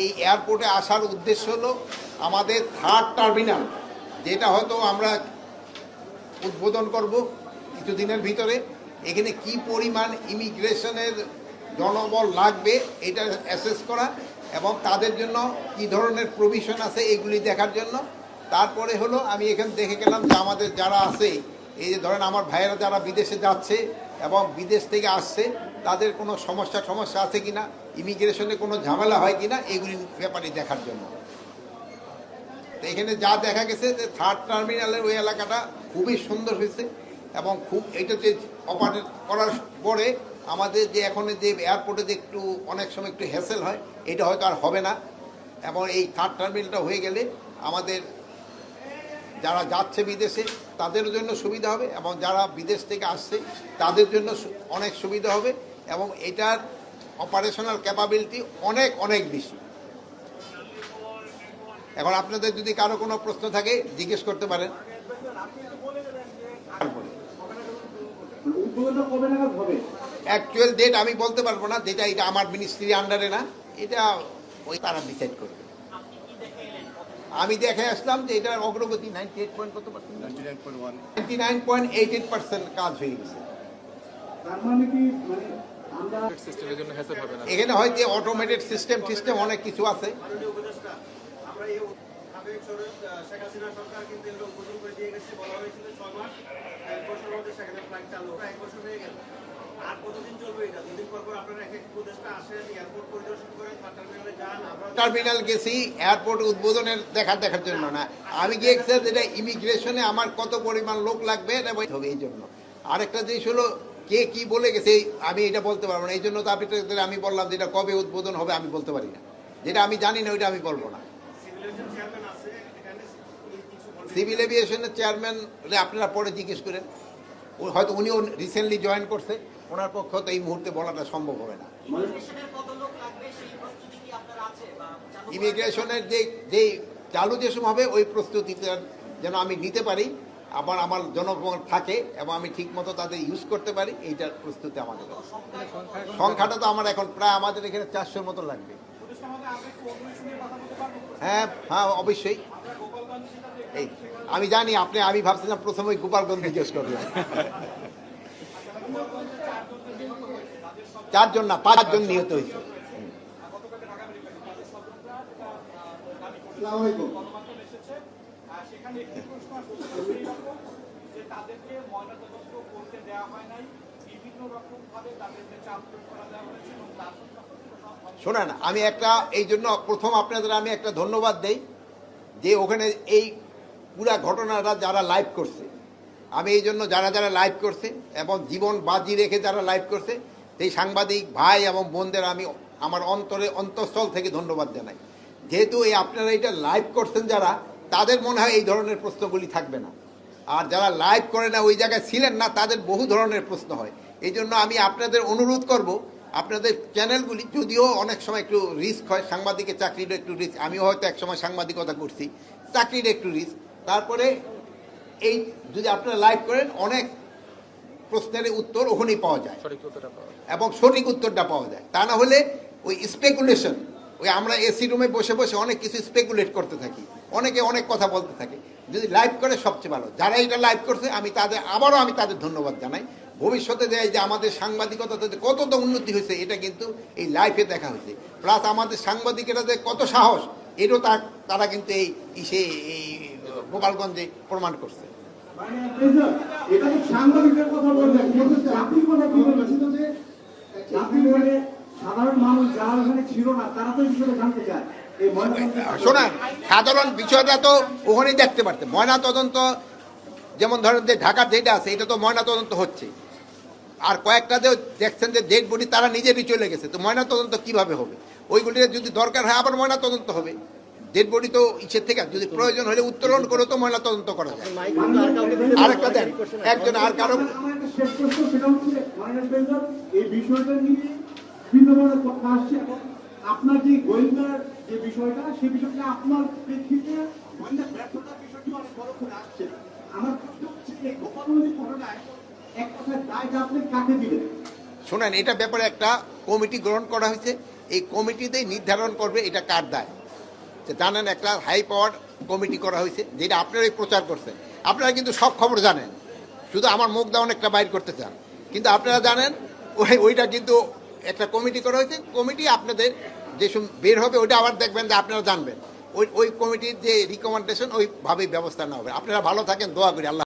এই এয়ারপোর্টে আসার উদ্দেশ্য হলো আমাদের থার্ড টার্মিনাল, যেটা হয়তো আমরা উদ্বোধন করব কিছুদিনের ভিতরে। এখানে কি পরিমাণ ইমিগ্রেশনের জনবল লাগবে এটা অ্যাসেস করা এবং তাদের জন্য কি ধরনের প্রভিশন আছে এগুলি দেখার জন্য। তারপরে হলো আমি এখানে দেখে গেলাম যে আমাদের যারা আছে, এই যে ধরেন আমার ভাইয়েরা যারা বিদেশে যাচ্ছে এবং বিদেশ থেকে আসছে, তাদের কোনো সমস্যা সমস্যা আছে কিনা? ইমিগ্রেশনে কোনো ঝামেলা হয় কি না এগুলি ব্যাপারে দেখার জন্য। তো এখানে যা দেখা গেছে যে থার্ড টার্মিনালের ওই এলাকাটা খুবই সুন্দর হয়েছে এবং খুব এটা যে অপারেট করার পরে আমাদের যে এখন যে এয়ারপোর্টে যে একটু অনেক সময় একটু হ্যাসেল হয়, এটা হয়তো আর হবে না। এবং এই থার্ড টার্মিনালটা হয়ে গেলে আমাদের যারা যাচ্ছে বিদেশে, তাদের জন্য সুবিধা হবে এবং যারা বিদেশ থেকে আসছে, তাদের জন্য অনেক সুবিধা হবে। এবং এটার অপারেশনাল ক্যাপাবিলিটি অনেক অনেক বেশি। এখন আপনাদের যদি কারও কোনো প্রশ্ন থাকে জিজ্ঞেস করতে পারেন। অ্যাকচুয়াল ডেট আমি বলতে পারব না যেটা এটা আমার মিনিস্ট্রি আন্ডারে না এটা ওই তারা ডিসাইড করবে। আমি দেখে আসলাম যে এটার অগ্রগতি নাইনটি এইট পয়েন্ট কত percent ninety nine point eight eight percent কাজ হয়ে গেছে। তার মানে কি মানে এখানে হয় যে অটোমেটেড সিস্টেম সিস্টেম অনেক কিছু আছে। টার্মিনালে গেছি এয়ারপোর্ট উদ্বোধনের দেখা, দেখার জন্য না। আমি গিয়েছি যেটা ইমিগ্রেশনে আমার কত পরিমাণ লোক লাগবে এটা এই জন্য। আরেকটা জিনিস হলো কে কি বলে গেছে, আমি এটা বলতে পারব না। এই জন্য তো আপনাদের আমি বললাম যেটা কবে উদ্বোধন হবে আমি বলতে পারি না। যেটা আমি জানি না, ওইটা আমি বলব না। সিভিল এভিয়েশনের চেয়ারম্যান আপনারা পরে জিজ্ঞেস করেন। হয়তো উনিও রিসেন্টলি জয়েন করছে। ওনার পক্ষ তো এই মুহূর্তে বলাটা সম্ভব হবে না। ইমিগ্রেশনের যে যেই চালু যে সময় হবে, ওই প্রস্তুতিটা যেন আমি নিতে পারি। আবার আমার জনগণ থাকে এবং আমি ঠিক মতো তাদের ইউজ করতে পারি এইটার প্রস্তুতি আমাদের সংখ্যাটা তো আমার এখন প্রায় আমাদের এখানে চারশোর মতো লাগবে। হ্যাঁ হ্যাঁ অবশ্যই। এই, আমি জানি আপনি, আমি ভাবছিলাম প্রথমে গোপালগঞ্জ জিজ্ঞেস করবেন চারজন না, পাঁচজন নিহত হয়েছে। আসসালামু আলাইকুম। শোনেন, আমি একটা, এই জন্য প্রথম আপনাদের আমি একটা ধন্যবাদ দেই যে ওখানে এই পুরা ঘটনাটা যারা লাইভ করছে। আমি এই জন্য যারা যারা লাইভ করছে এবং জীবন বাজি রেখে যারা লাইভ করছে, সেই সাংবাদিক ভাই এবং বোনদের আমি আমার অন্তরে অন্তঃস্থল থেকে ধন্যবাদ জানাই। যেহেতু এই আপনারা এটা লাইভ করছেন যারা তাদের মনে হয় এই ধরনের প্রশ্নগুলি থাকবে না। আর যারা লাইভ করে না ওই জায়গায় ছিলেন না তাদের বহু ধরনের প্রশ্ন হয়। এই জন্য আমি আপনাদের অনুরোধ করব আপনাদের চ্যানেলগুলি যদিও অনেক সময় একটু রিস্ক হয় সাংবাদিকের চাকরির একটু রিস্ক। আমিও হয়তো এক সময় সাংবাদিকতা করছি চাকরির একটু রিস্ক। তারপরে এই যদি আপনারা লাইভ করেন অনেক প্রশ্নের উত্তর ওখানেই পাওয়া যায়। সঠিক তথ্যটা পাওয়া যায়। এবং সঠিক উত্তরটা পাওয়া যায়। তা না হলে ওই স্পেকুলেশন ওই আমরা এসি রুমে বসে বসে অনেক কিছু স্পেকুলেট করতে থাকি। অনেকে অনেক কথা বলতে থাকে। যদি লাইভ করে সবচেয়ে ভালো। যারা এটা লাইভ করছে, আমি তাদের আবারও আমি তাদের ধন্যবাদ জানাই। ভবিষ্যতে দেয় যে আমাদের সাংবাদিকতাতে কতটা উন্নতি হয়েছে, এটা কিন্তু এই লাইফে দেখা হয়েছে। প্লাস আমাদের সাংবাদিকেরা যে কত সাহস এটাও তার তারা কিন্তু এই ইসে এই গোপালগঞ্জে প্রমাণ করছে। মানে এটা সাংবাদিকের কথা কিন্তু জাতির কথা কি বলছেন যে জাতির মানে সাধারণ মানুষ যারা ওখানে ছিল না তারা তো এই বিষয়ে জানতে চায় এই ময়নাতদন্ত শোনান সাধারণ বিষয়টা তো ওখানেই দেখতে পারতে। ময়না তদন্ত যেমন ধরেন যে ঢাকার যেটা আছে এটা তো ময়না তদন্ত হচ্ছে। আর কয়েকটা যে দেখছেন যে ডেড বডি তারা নিজেরই চলে গেছে। তো ময়না তদন্ত কীভাবে হবে? ওইগুলির যদি দরকার হয় আবার ময়না তদন্ত হবে। ডেড বডি তো ইচ্ছে থেকে যদি প্রয়োজন হলে উত্তোলন করে তো ময়না তদন্ত করা যায়। আরেকটা দেন একজন আর কারও শেষ প্রশ্ন সেটা হচ্ছে এই বিষয়টা নিয়ে বিভিন্ন ধরনের কথা আসছে। আপনার যে গোয়েন্দার যে বিষয়টা সেই বিষয়টা আপনার প্রেক্ষিতে গোয়েন্দা ব্যর্থতার বিষয়টি অনেক বড় করে আসছে। আমার প্রশ্ন হচ্ছে যে গোপালগঞ্জের ঘটনায় এক কথায় দায়টা আপনি কাকে দিলেন? শোনেন, এটা ব্যাপারে একটা কমিটি গ্রহণ করা হয়েছে। এই কমিটিতেই নির্ধারণ করবে এটা কার দায়। যে জানেন, একটা হাই পাওয়ার কমিটি করা হয়েছে, যেটা আপনারাই প্রচার করছেন। আপনারা কিন্তু সব খবর জানেন। শুধু আমার মুখ দেওয়ান একটা বাইর করতে চান। কিন্তু আপনারা জানেন, ওই ওইটা কিন্তু একটা কমিটি করা হয়েছে। কমিটি আপনাদের যে সম- বের হবে, ওইটা আবার দেখবেন যে আপনারা জানবেন। ওই ওই কমিটির যে রিকমেন্ডেশন ওইভাবেই ব্যবস্থা নেওয়া হবে। আপনারা ভালো থাকেন, দোয়া করি, আল্লাহ